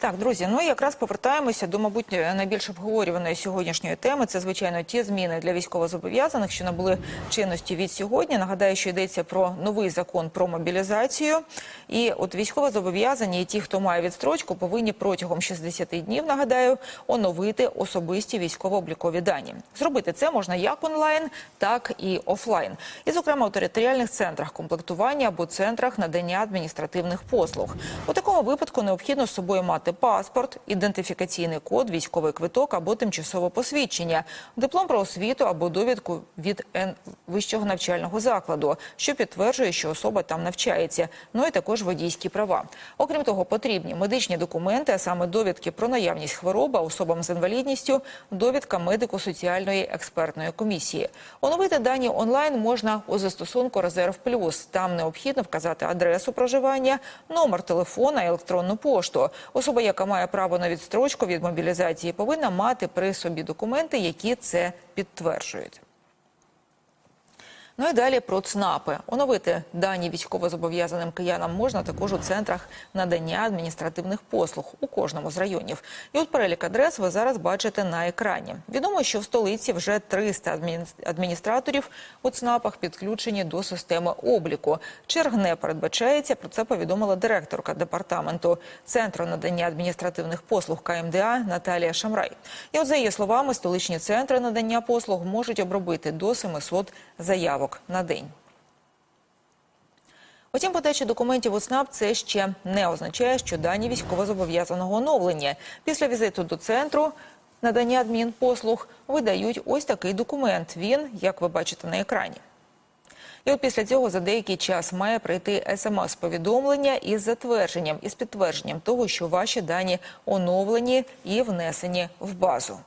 Так, друзі, ну якраз повертаємося до, мабуть, найбільш обговорюваної сьогоднішньої теми. Це звичайно ті зміни для військовозобов'язаних, що набули чинності від сьогодні. Нагадаю, що йдеться про новий закон про мобілізацію. І от військовозобов'язані і ті, хто має відстрочку, повинні протягом 60 днів, нагадаю, оновити особисті військово-облікові дані. Зробити це можна як онлайн, так і офлайн. І, зокрема, у територіальних центрах комплектування або центрах надання адміністративних послуг. У такому випадку необхідно з собою мати паспорт, ідентифікаційний код, військовий квиток або тимчасове посвідчення, диплом про освіту або довідку від вищого навчального закладу, що підтверджує, що особа там навчається. Ну і також водійські права. Окрім того, потрібні медичні документи, а саме довідки про наявність хвороби особам з інвалідністю, довідка медико-соціальної експертної комісії. Оновити дані онлайн можна у застосунку Резерв Плюс. Там необхідно вказати адресу проживання, номер телефона, електронну пошту. Особа, яка має право на відстрочку від мобілізації, повинна мати при собі документи, які це підтверджують. Ну і далі про ЦНАПи. Оновити дані військовозобов'язаним киянам можна також у центрах надання адміністративних послуг у кожному з районів. І от перелік адрес ви зараз бачите на екрані. Відомо, що в столиці вже 300 адміністраторів у ЦНАПах підключені до системи обліку. Черг не передбачається. Про це повідомила директорка департаменту центру надання адміністративних послуг КМДА Наталія Шамрай. І от за її словами, столичні центри надання послуг можуть обробити до 700 заявок на день. Утім, подача документів у СНАП це ще не означає, що дані військовозобов'язаного оновлення. Після візиту до центру надання адмінпослуг видають ось такий документ. Він, як ви бачите на екрані. І от після цього за деякий час має прийти смс-повідомлення із затвердженням, із підтвердженням того, що ваші дані оновлені і внесені в базу.